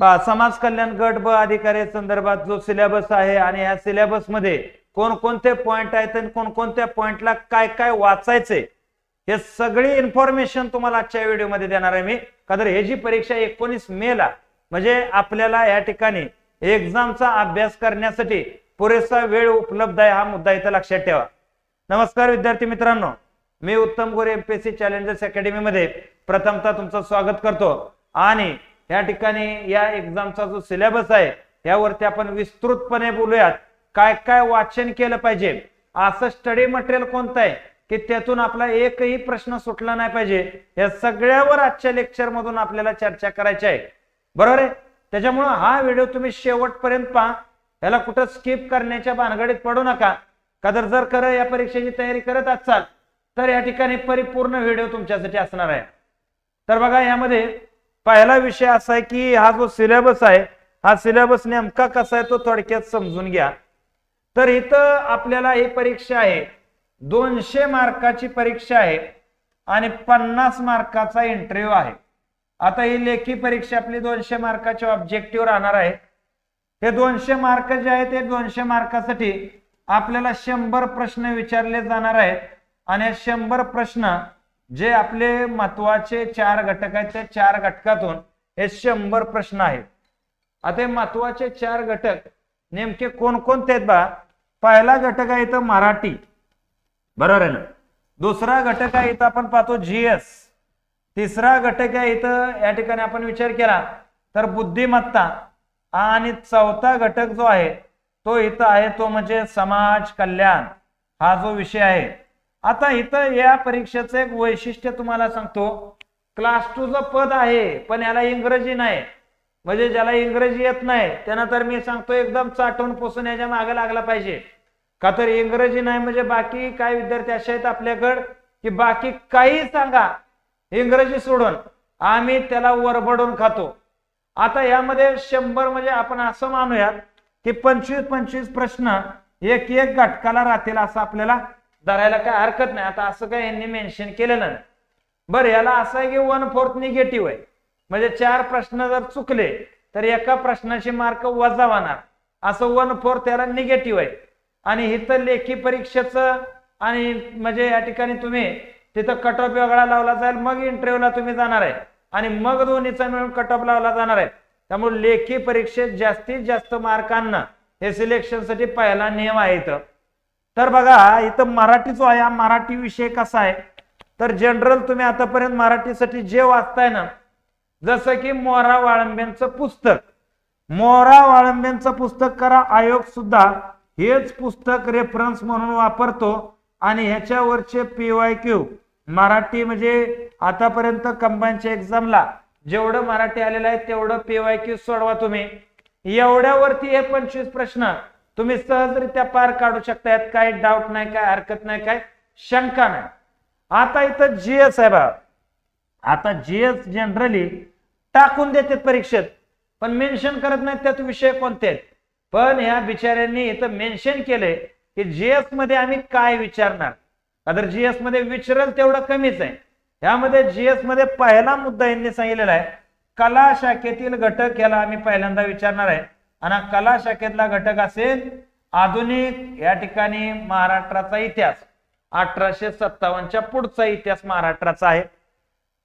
समाज कल्याण गट ब अधिकारी संदर्भात जो सिलेबस आहे आणि या सिलेबसमध्ये कोणकोणते पॉइंट आहेत आणि कोणकोणत्या पॉइंटला काय काय वाचायचे हे सगळी इन्फॉर्मेशन तुम्हाला आजच्या व्हिडिओमध्ये देणार आहे मी. का हे जी परीक्षा एकोणीस मे ला म्हणजे आपल्याला या ठिकाणी एक्झामचा अभ्यास करण्यासाठी पुरेसा वेळ उपलब्ध आहे हा मुद्दा इथं लक्षात ठेवा. नमस्कार विद्यार्थी मित्रांनो मी उत्तम गोरे एमपीएससी चॅलेंजर्स अकॅडमीमध्ये प्रथमतः तुमचं स्वागत करतो. आणि या ठिकाणी या एक्झामचा जो सिलेबस आहे यावरती आपण विस्तृतपणे बोलूयात. काय काय वाचन केलं पाहिजे? असं स्टडी मटेरियल कोणतं आहे? की त्यातून आपला एकही प्रश्न सुटला नाही पाहिजे. या सगळ्यावर आजच्या लेक्चर मधून आपल्याला चर्चा करायची आहे. बरोबर आहे? त्याच्यामुळं हा व्हिडिओ तुम्ही शेवटपर्यंत पहा. याला कुठं स्किप करण्याच्या भानगडीत पडू नका. कदर जर खरं या परीक्षेची तयारी करत असाल तर या ठिकाणी परिपूर्ण व्हिडिओ तुमच्यासाठी असणार आहे. तर बघा यामध्ये पहिला विषय असा आहे की हा जो सिलेबस आहे हा सिलेबस नेमका कसा आहे तो थोडक्यात समजून घ्या. तर इथं आपल्याला ही परीक्षा आहे. दोनशे मार्काची परीक्षा आहे आणि पन्नास मार्काचा इंटरव्ह्यू आहे. आता ही लेखी परीक्षा आपली दोनशे मार्काच्या ऑब्जेक्टिव्ह राहणार आहे. हे दोनशे मार्क जे आहेत ते दोनशे मार्कासाठी आपल्याला शंभर प्रश्न विचारले जाणार आहेत. आणि शंभर प्रश्न जे आपले महत्त्वाचे चार घटक आहेत त्या चार घटकातून हे शंभर प्रश्न आहेत. आता हे महत्त्वाचे चार घटक नेमके कोणकोणते आहेत बा? पहिला घटक आहे इथं मराठी. बरोबर आहे ना? दुसरा घटक आहे इथं आपण पाहतो जीएस तिसरा घटक आहे इथं या ठिकाणी आपण विचार केला तर बुद्धिमत्ता. आणि चौथा घटक जो आहे तो इथं आहे तो म्हणजे समाज कल्याण. हा जो विषय आहे आता इथं या परीक्षेचं एक वैशिष्ट्य तुम्हाला सांगतो. क्लास टूचं पद आहे पण याला इंग्रजी नाही. म्हणजे ज्याला इंग्रजी येत नाही त्यांना तर मी सांगतो एकदम चाटून पोसून याच्या मागे लागला पाहिजे. का तर इंग्रजी नाही म्हणजे बाकी काय विद्यार्थी असे आहेत आपल्याकडं की बाकी काही सांगा. इंग्रजी सोडून आम्ही त्याला वरबडून खातो. आता यामध्ये शंभर म्हणजे आपण असं मानूयात की पंचवीस पंचवीस प्रश्न एक एक घटकाला राहतील असं आपल्याला धरायला काय हरकत नाही. आता असं काय यांनी मेन्शन केलेलं नाही. बरं याला असं आहे की वन फोर्थ निगेटिव्ह आहे. म्हणजे चार प्रश्न जर चुकले तर एका प्रश्नाचे मार्क वजा होणार. असं वन फोर्थ याला निगेटिव्ह आहे. आणि इथं लेखी परीक्षेचं आणि म्हणजे या ठिकाणी तुम्ही तिथं कट ऑफ वेगळा लावला जाईल मग इंटरव्ह्यूला तुम्ही जाणार आहे. आणि मग दोन्हीचा मिळून कट ऑफ लावला जाणार आहे. त्यामुळे लेखी परीक्षेत जास्तीत जास्त मार्क हे सिलेक्शनसाठी पहिला नियम आहे इथं. तर बघा इथं मराठी जो आहे हा मराठी विषय कसा आहे? तर जनरल तुम्ही आतापर्यंत मराठीसाठी जे वाचताय ना जसं की मोरा वाळंब्यांचं पुस्तक. मोरा वाळंब्यांचं पुस्तक करा आयोग सुद्धा हेच पुस्तक रेफरन्स म्हणून वापरतो. आणि ह्याच्यावरचे पीवाय क्यू मराठी म्हणजे आतापर्यंत कंबाईनच्या एक्झामला जेवढं मराठी आलेलं आहे तेवढं पीवाय क्यू सोडवा तुम्ही. एवढ्यावरती हे पंचवीस प्रश्न तुम्ही सहजरित्या पार काढू शकतायत काय डाऊट नाही काय हरकत नाही काय शंका नाही. आता इथं जीएस आहे बा आता जीएस जनरली टाकून देतात परीक्षेत पण मेन्शन करत नाहीत त्यात विषय कोणते आहेत? पण ह्या बिचाऱ्यांनी इथं मेन्शन केलंय की जीएसमध्ये आम्ही काय विचारणार? आता जीएसमध्ये विचारल तेवढं कमीच आहे. ह्यामध्ये जीएसमध्ये पहिला मुद्दा यांनी सांगितलेला आहे कला शाखेतील घटक याला आम्ही पहिल्यांदा विचारणार आहे. आणि कला शाखेतला घटक असेल आधुनिक या ठिकाणी महाराष्ट्राचा इतिहास. अठराशे सत्तावन्नच्या पुढचा इतिहास महाराष्ट्राचा आहे.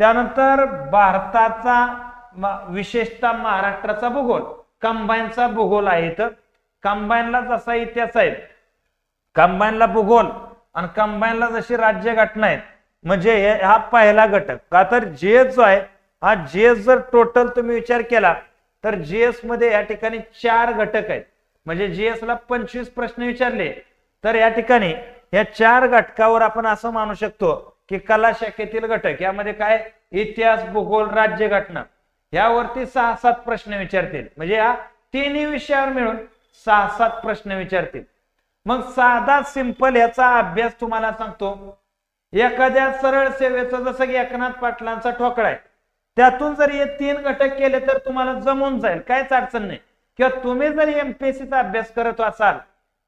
त्यानंतर भारताचा विशेषतः महाराष्ट्राचा भूगोल कंबाईनचा भूगोल आहे इथं. कंबाईनला जसा इतिहास आहे कंबाईनला भूगोल आणि कंबाईनला जशी राज्य घटना आहेत म्हणजे हा पहिला घटक. का तर जीएस जो आहे हा जीएस जर टोटल तुम्ही विचार केला तर जीएसमध्ये या ठिकाणी चार घटक आहेत. म्हणजे जीएस ला पंचवीस प्रश्न विचारले तर या ठिकाणी या चार घटकावर आपण असं मानू शकतो की कला शाखेतील घटक यामध्ये काय? इतिहास भूगोल राज्य घटना. यावरती सहा सात प्रश्न विचारतील. म्हणजे या तिन्ही विषयावर मिळून सहा सात प्रश्न विचारतील. मग साधा सिंपल याचा अभ्यास तुम्हाला सांगतो. एखाद्या सरळ सेवेचा जसं की एकनाथ पाटलांचा ठोकळा आहे. त्यातून जर हे तीन घटक केले तर तुम्हाला जमून जाईल. काहीच अडचण नाही. किंवा तुम्ही जर एमपीएससीचा अभ्यास करत असाल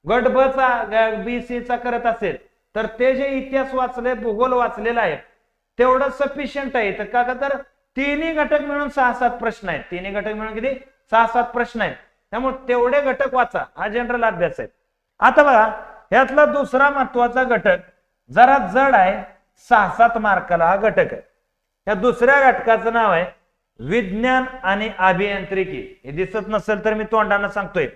गट ब चा बीसी चा करत असेल तर ते जे इतिहास वाचले भूगोल वाचलेला आहे तेवढं सफिशियंट आहे. तर का का तर तिन्ही घटक मिळून सहा सात प्रश्न आहेत. तिन्ही घटक मिळून किती? सहा सात प्रश्न आहेत. त्यामुळे तेवढे घटक वाचा. हा जनरल अभ्यास आहे. आता बघा ह्यातला दुसरा महत्त्वाचा घटक जरा जड आहे. सहा सात मार्काला हा घटक आहे. या दुसऱ्या घटकाचं नाव आहे विज्ञान आणि अभियांत्रिकी. हे दिसत नसेल तर मी तोंडानं सांगतोय.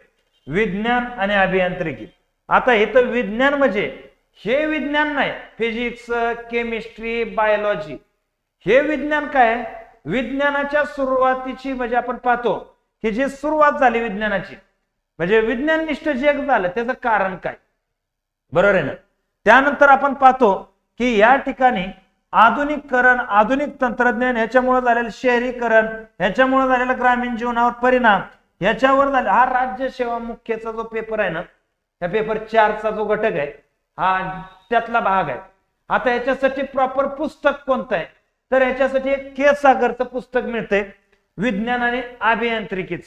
विज्ञान आणि अभियांत्रिकी. आता हे तर विज्ञान म्हणजे हे विज्ञान नाही फिजिक्स केमिस्ट्री बायोलॉजी हे विज्ञान काय? विज्ञानाच्या सुरुवातीची म्हणजे आपण पाहतो की जी सुरुवात झाली विज्ञानाची म्हणजे विज्ञान निष्ठ जे झालं त्याचं कारण काय? बरोबर आहे ना? त्यानंतर आपण पाहतो की या ठिकाणी आधुनिककरण आधुनिक तंत्रज्ञान ह्याच्यामुळे झालेलं शहरीकरण ह्याच्यामुळे झालेला ग्रामीण जीवनावर परिणाम ह्याच्यावर झाला. हा राज्य सेवा मुख्यचा जो पेपर आहे ना ह्या पेपर चारचा जो घटक आहे हा त्यातला भाग आहे. आता याच्यासाठी प्रॉपर पुस्तक कोणतं आहे? तर याच्यासाठी एक के सागरचं पुस्तक मिळतंय विज्ञान आणि अभियांत्रिकीच.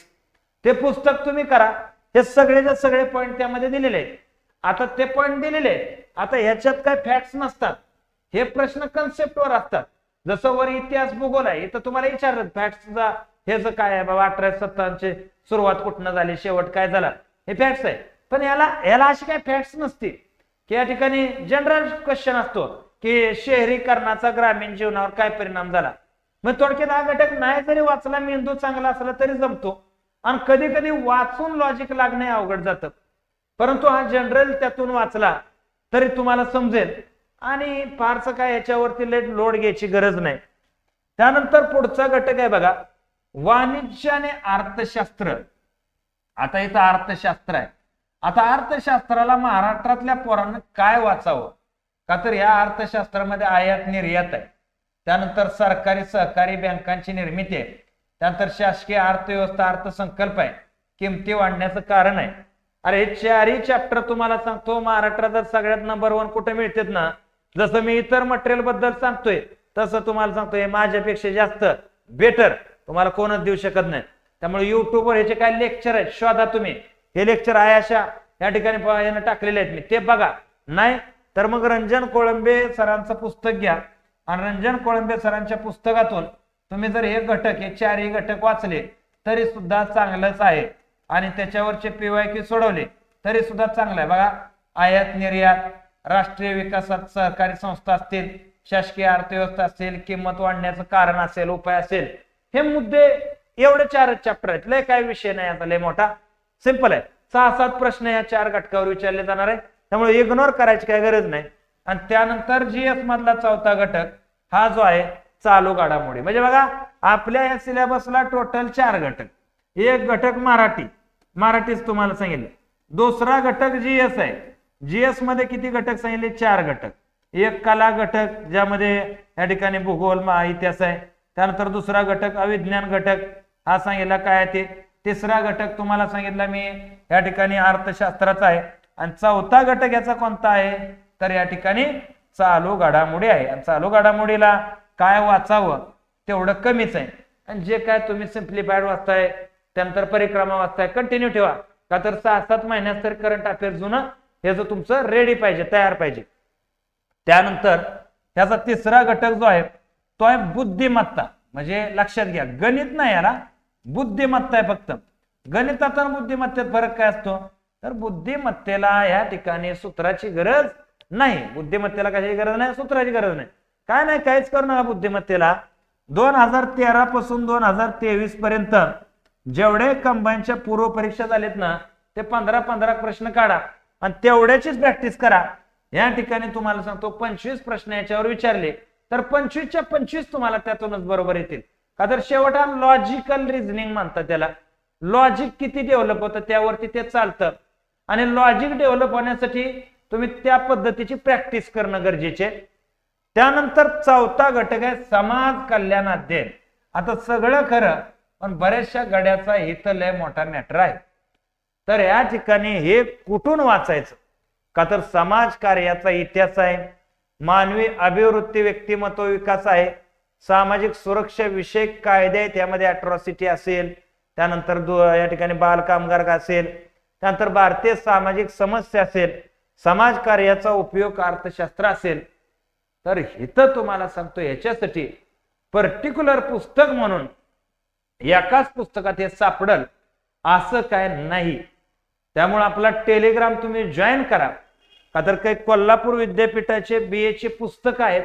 ते पुस्तक तुम्ही करा. हे सगळेच्या सगळे पॉईंट त्यामध्ये दिलेले आहेत. आता ते पॉईंट दिलेले आहेत. आता ह्याच्यात काय फॅक्ट्स नसतात. हे प्रश्न कन्सेप्टवर असतात. जसं वर इतिहास भूगोल आहे तर तुम्हाला विचारत फॅक्ट्सचा हे काय आहे बाबा अठराशे सत्तावन्नची सुरुवात कुठनं झाली शेवट काय झाला? हे फॅक्ट्स आहे. पण याला याला अशी काय फॅक्ट्स नसते. की या ठिकाणी जनरल क्वेश्चन असतो की शहरीकरणाचा ग्रामीण जीवनावर काय परिणाम झाला? मग थोडक्यात हा घटक नाही जरी वाचला मेंदू चांगला असला तरी जमतो. आणि कधी कधी वाचून लॉजिक लागणे अवघड जातं. परंतु हा जनरल त्यातून वाचला तरी तुम्हाला समजेल आणि फारसं काय याच्यावरती लेट लोड घ्यायची गरज नाही. त्यानंतर पुढचा घटक आहे बघा वाणिज्य आणि अर्थशास्त्र. आता इथं अर्थशास्त्र आहे. आता अर्थशास्त्राला महाराष्ट्रातल्या पोरांना काय वाचावं? का तर या अर्थशास्त्रामध्ये आयात निर्यात आहे. त्यानंतर सरकारी सहकारी बँकांची निर्मिती आहे. त्यानंतर शासकीय अर्थव्यवस्था अर्थसंकल्प आहे. किमती वाढण्याचं कारण आहे. अरे हे चारही चॅप्टर तुम्हाला सांगतो महाराष्ट्रात जर सगळ्यात नंबर वन कुठे मिळतात ना जसं मी इतर मटेरियलबद्दल सांगतोय तसं तुम्हाला सांगतोय हे माझ्यापेक्षा जास्त बेटर तुम्हाला कोणच देऊ शकत नाही. त्यामुळे युट्यूबवर ह्याचे काय लेक्चर आहेत शोधा तुम्ही. हे लेक्चर आहे अशा या ठिकाणी टाकलेले आहेत मी. ते बघा. नाही तर मग रंजन कोळंबे सरांचं पुस्तक घ्या. आणि रंजन कोळंबे सरांच्या पुस्तकातून तुम्ही जर हे घटक हे चारही घटक वाचले तरी सुद्धा चांगलंच आहे. आणि त्याच्यावरचे पीवाय सोडवले तरी सुद्धा चांगलं आहे. बघा आयात निर्यात राष्ट्रीय विकासात सहकारी संस्था असतील शासकीय अर्थव्यवस्था असेल किंमत वाढण्याचं कारण असेल उपाय असेल हे मुद्दे एवढे चारच चॅप्टर आहेत. लय काय विषय नाही आता लय मोठा. सिंपल आहे. सहा सात प्रश्न या चार घटकावर विचारले जाणार आहे. त्यामुळे इग्नोर करायची काही गरज नाही. आणि त्यानंतर जीएस मधला चौथा घटक हा जो आहे चालू घडामोडी. म्हणजे बघा आपल्या या सिलेबसला टोटल चार घटक. एक घटक मराठी. मराठीच तुम्हाला सांगितलं. दुसरा घटक जीएस आहे. जीएसमध्ये किती घटक सांगितले? चार घटक. एक कला घटक ज्यामध्ये या ठिकाणी भूगोल मा- इतिहास आहे. त्यानंतर दुसरा घटक अविज्ञान घटक. हा सांगितला काय आहे ते? तिसरा घटक तुम्हाला सांगितला मी या ठिकाणी अर्थशास्त्राचा आहे. आणि चौथा घटक याचा कोणता आहे? तर या ठिकाणी चालू घडामोडी आहे. आणि चालू घडामोडीला काय वाचावं? तेवढं कमीच आहे. आणि जे काय तुम्ही सिम्प्लिफाईड वाचताय त्यानंतर परिक्रमा वाचताय कंटिन्यू ठेवा. का तर सहा सात महिन्यात तर करंट अफेअर जुनं हे जो तुमचं रेडी पाहिजे तयार पाहिजे. त्यानंतर त्याचा तिसरा घटक जो आहे तो आहे बुद्धिमत्ता. म्हणजे लक्षात घ्या गणित नाही याला बुद्धिमत्ता आहे फक्त. गणितात आणि बुद्धिमत्तेत फरक काय असतो? तर बुद्धिमत्तेला या ठिकाणी सूत्राची गरज नाही. बुद्धिमत्तेला कशाची गरज नाही? सूत्राची गरज नाही. काय नाही काहीच करू नका बुद्धिमत्तेला. दोन हजार तेरा पासून दोन हजार तेवीस पर्यंत जेवढे कंबाईनच्या पूर्व परीक्षा झालेत ना ते पंधरा पंधरा प्रश्न काढा. आणि तेवढ्याचीच प्रॅक्टिस करा. या ठिकाणी तुम्हाला सांगतो पंचवीस प्रश्न याच्यावर विचारले तर पंचवीसच्या पंचवीस तुम्हाला त्यातूनच बरोबर येतील. का तर शेवट हा लॉजिकल रिझनिंग म्हणतात त्याला. लॉजिक किती डेव्हलप होतं त्यावरती ते चालतं. आणि लॉजिक डेव्हलप होण्यासाठी तुम्ही त्या पद्धतीची प्रॅक्टिस करणं गरजेचे. त्यानंतर चौथा घटक आहे समाज कल्याण अध्ययन. आता सगळं खरं पण बऱ्याचशा गड्याचा हित लय मोठा मॅटर आहे. तर या ठिकाणी हे कुठून वाचायचं? का तर समाज कार्याचा इतिहास आहे मानवी अभिवृत्ती व्यक्तिमत्व विकास आहे सामाजिक सुरक्षा विषयक कायदे आहेत त्यामध्ये अॅट्रॉसिटी असेल त्यानंतर दु- या ठिकाणी बालकामगार असेल त्यानंतर भारतीय सामाजिक समस्या असेल समाज कार्याचा उपयोग अर्थशास्त्र असेल. तर इथं तुम्हाला सांगतो याच्यासाठी पर्टिक्युलर पुस्तक म्हणून एकाच पुस्तकात हे सापडल. असं काय नाही. त्यामुळे आपला टेलिग्राम तुम्ही जॉईन करा. का तर काही कोल्हापूर विद्यापीठाचे बी एचे पुस्तक आहेत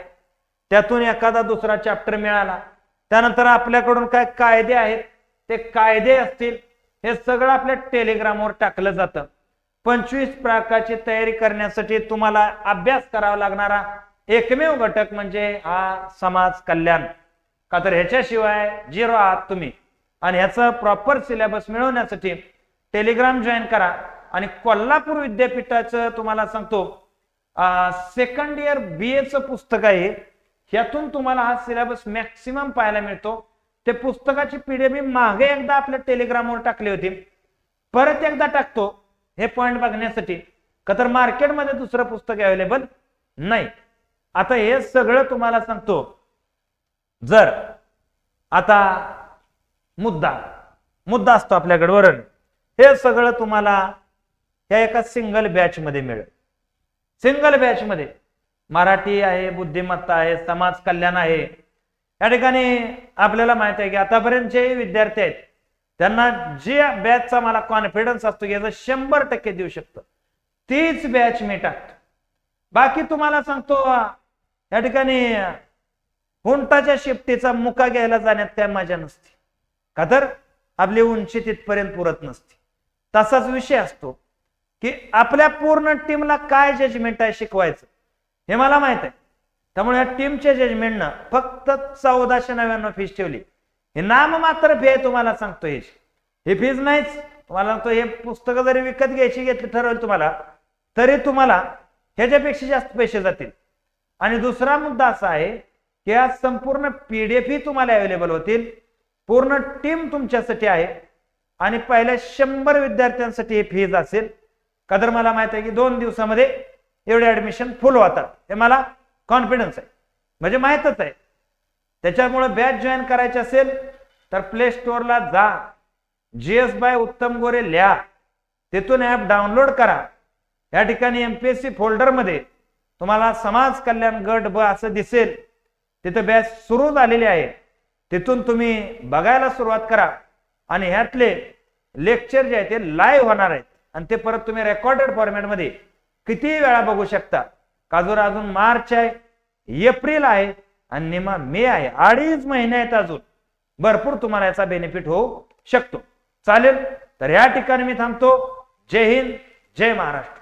त्यातून एखादा दुसरा चॅप्टर मिळाला. त्यानंतर आपल्याकडून काय कायदे आहेत ते कायदे असतील हे सगळं आपल्या टेलिग्रामवर टाकलं जातं. पंचवीस प्रकारची तयारी करण्यासाठी तुम्हाला अभ्यास करावा लागणारा एकमेव घटक म्हणजे हा समाज कल्याण. का तर ह्याच्याशिवाय झिरो आहात तुम्ही. आणि ह्याचं प्रॉपर सिलेबस मिळवण्यासाठी टेलिग्राम जॉईन करा. आणि कोल्हापूर विद्यापीठाचं तुम्हाला सांगतो सेकंड इयर बी एचं पुस्तक आहे. ह्यातून तुम्हाला हा सिलेबस मॅक्सिमम पाहायला मिळतो. ते पुस्तकाची पीडीएफ मी मागे एकदा आपल्या टेलिग्रामवर टाकली होती. परत एकदा टाकतो. हे पॉइंट बघण्यासाठी. का तर मार्केटमध्ये दुसरं पुस्तक अवेलेबल नाही. आता हे सगळं तुम्हाला सांगतो. जर आता मुद्दा. मुद्दा असतो आपल्याकडे वरण. हे सगळं तुम्हाला या एका सिंगल बॅच मध्ये मिळेल. सिंगल बॅच मध्ये मराठी आहे बुद्धिमत्ता आहे समाज कल्याण आहे. या ठिकाणी आपल्याला माहीत आहे की आतापर्यंत जे विद्यार्थी आहेत त्यांना जे बॅचचा मला कॉन्फिडन्स असतो याचा याचं शंभर टक्के देऊ शकतो. तीच बॅच मी टाकतो. बाकी तुम्हाला सांगतो या ठिकाणी हुंटाच्या शिफ्टीचा मुका घ्यायला जाण्यात काय मजा नसते. का तर आपली उंची तिथपर्यंत पुरत नसते. तसाच विषय असतो की आपल्या पूर्ण टीमला काय जजमेंट आहे शिकवायचं? हे मला माहीत आहे. त्यामुळे या टीमच्या जजमेंटनं फक्त चौदाशे नव्याण्णव फीस ठेवली. हे नाम मात्र फी आहे तुम्हाला सांगतो हे. हे फीज नाहीच. तुम्हाला सांगतो हे पुस्तकं जरी विकत घ्यायची घेतली ठरवलं तुम्हाला तरी तुम्हाला ह्याच्यापेक्षा जास्त पैसे जातील. आणि दुसरा मुद्दा असा आहे की आज संपूर्ण पीडीएफ ही तुम्हाला अवेलेबल होतील. पूर्ण टीम तुमच्यासाठी आहे. आणि पहिल्या शंभर विद्यार्थ्यांसाठी हे फीज असेल. का मला माहीत आहे की दोन दिवसामध्ये एवढे ऍडमिशन फुल होतात. हे मला कॉन्फिडन्स आहे. म्हणजे माहीतच आहे. त्याच्यामुळे बॅच जॉईन करायची असेल तर प्ले स्टोअरला जा. जी एस बाय उत्तम गोरे लिहा. तिथून ॲप डाउनलोड करा. या ठिकाणी एम पी एस सी फोल्डरमध्ये तुम्हाला समाज कल्याण गट ब असं दिसेल. तिथं बॅच सुरू झालेली आहे. तिथून तुम्ही बघायला सुरुवात करा. आणि ह्यातले लेक्चर जे आहे ते लाईव्ह होणार आहेत. आणि ते परत तुम्ही रेकॉर्डेड फॉर्मॅटमध्ये किती वेळा बघू शकता. काजूर अजून मार्च आहे एप्रिल आहे आणि निमा मे आहे. अडीच महिने आहेत अजून. भरपूर तुम्हाला याचा बेनिफिट होऊ शकतो. चालेल? तर या ठिकाणी मी थांबतो. जय हिंद जय महाराष्ट्र.